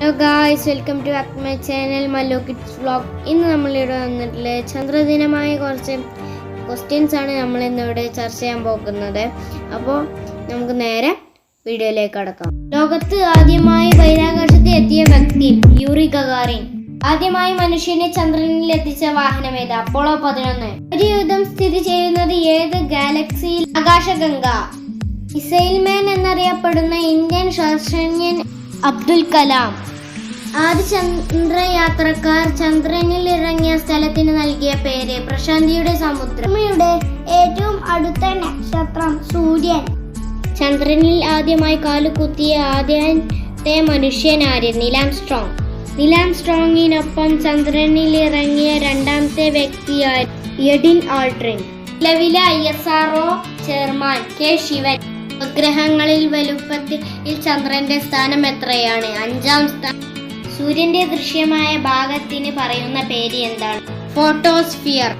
Hello guys welcome to my channel Mallu kids vlog ഇന്ന് നമ്മളിവിടെ വന്നിട്ടുള്ള ചന്ദ്രദിനമായ കുറച്ച് ക്വസ്റ്റ്യൻസ് ആണ് നമ്മൾ ഇന്നിവിടെ ചർച്ച ചെയ്യാൻ പോകുന്നത്. അപ്പോൾ നമുക്ക് നേരെ വീഡിയോയിലേക്ക് കടക്കാം. ലോകത്ത് ആദ്യമായി ബഹിരാകാശത്ത് എത്തിയ വ്യക്തി യൂറി ഗഗാറിൻ ആദ്യമായി മനുഷ്യനെ ചന്ദ്രനിൽ എത്തിച്ച വാഹനം ഏത്? അപ്പോളോ പതിനൊന്ന്. ഒരു യുദ്ധം സ്ഥിതി ചെയ്യുന്നത് ഏത് ഗാലക്സിയിൽ? ആകാശഗംഗ. മിസൈൽമാൻ എന്നറിയപ്പെടുന്ന ഇന്ത്യൻ ശാസ്ത്രജ്ഞൻ അബ്ദുൽ കലാം. ആദ്യ ചന്ദ്രയാത്രക്കാർ ചന്ദ്രനിൽ ഇറങ്ങിയ സ്ഥലത്തിന് നൽകിയ പേര് പ്രശാന്തിയുടെ സമുദ്രം. ഭൂമിയുടെ ഏറ്റവും അടുത്ത നക്ഷത്രം സൂര്യൻ. ചന്ദ്രനിൽ ആദ്യമായി കാലുകുത്തിയ ആദ്യത്തെ മനുഷ്യൻ ആര്? നിലാം സ്ട്രോങ്. നിലാം സ്ട്രോങ്ങിനൊപ്പം ചന്ദ്രനിൽ ഇറങ്ങിയ രണ്ടാമത്തെ വ്യക്തിയായി എഡിൻ ആൾട്രിൻ. നിലവിലെ I S R chairman K Sivan. ഉപഗ്രഹങ്ങളിൽ വലുപ്പത്തിൽ ചന്ദ്രന്റെ സ്ഥാനം എത്രയാണ്? അഞ്ചാം സ്ഥാനം. സൂര്യന്റെ ദൃശ്യമായ ഭാഗത്തിന് പറയുന്ന പേര് എന്താണ്? ഫോട്ടോസ്ഫിയർ.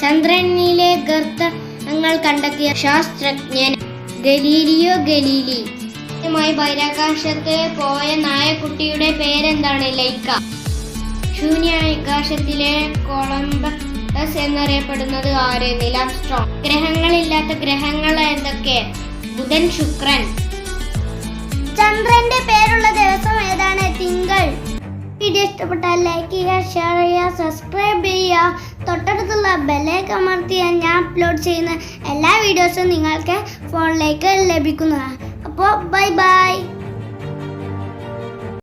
ചന്ദ്രനിലെ ഗർത്തങ്ങൾ കണ്ടെത്തിയ ശാസ്ത്രജ്ഞൻ ഗലീലിയോ ഗലീലി. ആദ്യമായി ബഹിരാകാശത്ത് പോയ നായക്കുട്ടിയുടെ പേരെന്താണ്? ലൈക്ക. ശൂന്യാകാശത്തിലെ കൊളംബസ് എന്നറിയപ്പെടുന്നത് ആര്? നിലാം സ്ട്രോങ്. ഗ്രഹങ്ങളില്ലാത്ത ഗ്രഹങ്ങൾ എന്തൊക്കെ? ബുധൻ ശുക്രൻ. ചന്ദ്രന്റെ പേരുള്ള ദിവസം ഏതാണ്? തിങ്കൾ. വീഡിയോ ഇഷ്ടപ്പെട്ടാൽ ലൈക്ക് ചെയ്യുക ഷെയർ ചെയ്യുക സബ്സ്ക്രൈബ് ചെയ്യുക. തൊട്ടടുത്തുള്ള ബെല്ലൈക്ക് അമർത്തിയാൽ ഞാൻ അപ്ലോഡ് ചെയ്യുന്ന എല്ലാ വീഡിയോസും നിങ്ങൾക്ക് ഫോണിലേക്ക് ലഭിക്കുന്നതാണ്. അപ്പോൾ